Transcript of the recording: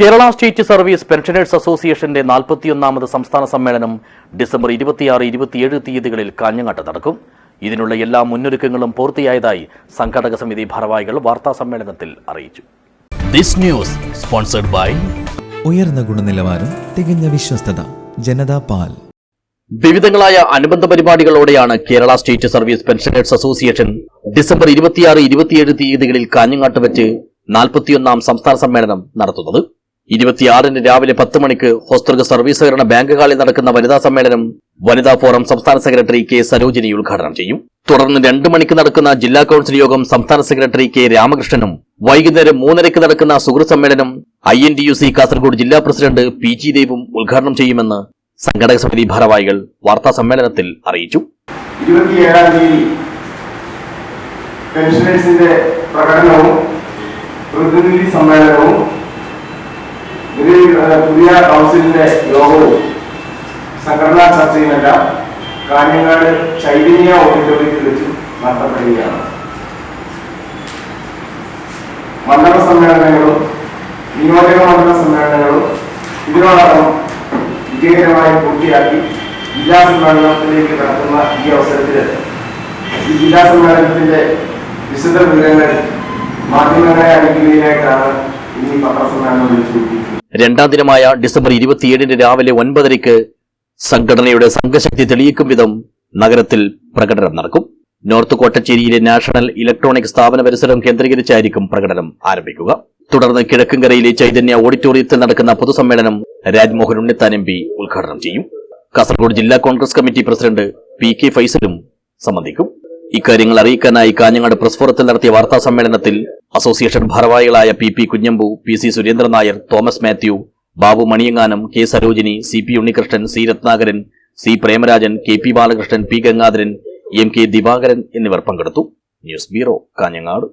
Kerala state service pensioners അസോസിയേഷന്റെ നാൽപ്പത്തിയൊന്നാമത് സംസ്ഥാന സമ്മേളനം ഡിസംബർ ഇരുപത്തിയാറ് ഇരുപത്തിയേഴ് തീയതികളിൽ കാഞ്ഞങ്ങാട്ട് നടക്കും. ഇതിനുള്ള എല്ലാ മുന്നൊരുക്കങ്ങളും പൂർത്തിയായതായി സംഘാടക സമിതി ഭാരവാഹികൾ വാർത്താ സമ്മേളനത്തിൽ അറിയിച്ചു. ദിസ് ന്യൂസ് സ്പോൺസർഡ് ബൈ ഉയർന്ന ഗുണനിലവാരം തികഞ്ഞ വിശ്വസ്തത ജനതാ പാൽ. വിവിധങ്ങളായ അനുബന്ധ പരിപാടികളോടെയാണ് Kerala state service pensioners association December ഇരുപത്തിയാറ് ഇരുപത്തിയേഴ് തീയതികളിൽ കാഞ്ഞങ്ങാട്ട് വെച്ച് നാൽപ്പത്തിയൊന്നാം സംസ്ഥാന സമ്മേളനം നടത്തുന്നത്. ഇരുപത്തിയാറിന് രാവിലെ പത്ത് മണിക്ക് ഹോസ്തൃക സർവീസ് സഹകരണ ബാങ്ക് ഹാളിൽ നടക്കുന്ന വനിതാ സമ്മേളനം വനിതാ ഫോറം സംസ്ഥാന സെക്രട്ടറി കെ സരോജിനി ഉദ്ഘാടനം ചെയ്യും. തുടർന്ന് രണ്ട് മണിക്ക് നടക്കുന്ന ജില്ലാ കൌൺസിൽ യോഗം സംസ്ഥാന സെക്രട്ടറി കെ രാമകൃഷ്ണനും വൈകുന്നേരം മൂന്നരയ്ക്ക് നടക്കുന്ന സുഹൃത്ത് സമ്മേളനം I N T U C Kasaragod ജില്ലാ പ്രസിഡന്റ് പി ജി ദേവും ഉദ്ഘാടനം ചെയ്യുമെന്ന് സംഘടക സമിതി ഭാരവാഹികൾ വാർത്താ സമ്മേളനത്തിൽ അറിയിച്ചു. പ്രകടനവും പ്രതിനിധി സമ്മേളനവും പുതിയ കൗൺസിലിന്റെ യോഗവും സംഘടനാ ചർച്ചയുമെല്ലാം കാഞ്ഞങ്ങാട് ചൈതന്യ ഓഡിറ്റോറിയത്തിൽ വെച്ച് നടത്തപ്പെടുകയാണ്. മണ്ഡല സമ്മേളനങ്ങളും നിയോജക മണ്ഡല സമ്മേളനങ്ങളും ഇതിനോടൊപ്പം വിജയകരമായി പൂർത്തിയാക്കി ജില്ലാ സമ്മേളനത്തിലേക്ക് കടക്കുന്ന ഈ അവസരത്തിൽ ഈ ജില്ലാ സമ്മേളനത്തിന്റെ വിശദ വിവരങ്ങൾ മാധ്യമങ്ങളെ അറിയിക്കുന്നതിനായിട്ടാണ് ഇനി പത്രസമ്മേളനം വിളിച്ചു രണ്ടാം ദിനമായ ഡിസംബർ ഇരുപത്തിയേഴിന് രാവിലെ ഒൻപതരയ്ക്ക് സംഘടനയുടെ സംഘശക്തി തെളിയിക്കും വിധം നഗരത്തിൽ പ്രകടനം നടക്കും. നോർത്ത് കോട്ടച്ചേരിയിലെ നാഷണൽ ഇലക്ട്രോണിക് സ്ഥാപന പരിസരം കേന്ദ്രീകരിച്ചായിരിക്കും പ്രകടനം ആരംഭിക്കുക. തുടർന്ന് കിഴക്കൻകരയിലെ ചൈതന്യ ഓഡിറ്റോറിയത്തിൽ നടക്കുന്ന പൊതുസമ്മേളനം രാജ്മോഹൻ ഉണ്ണിത്താൻ എം പി ഉദ്ഘാടനം ചെയ്യും. കാസർഗോഡ് ജില്ലാ Congress committee president P K ഫൈസലും സംബന്ധിക്കും. ഇക്കാര്യങ്ങൾ അറിയിക്കാനായി കാഞ്ഞങ്ങാട് പ്രസ് ഫോറത്തിൽ നടത്തിയ വാർത്താ സമ്മേളനത്തിൽ അസോസിയേഷൻ ഭാരവാഹികളായ P P Kunhambu P C Surendran Nair Thomas Mathew Babu മണിയങ്ങാനം K Sarojini C P Unnikrishnan C Ratnakaran C Premarajan K P Balakrishnan P Gangadharan M K Divakaran എന്നിവർ പങ്കെടുത്തു. News bureau Kanhangad.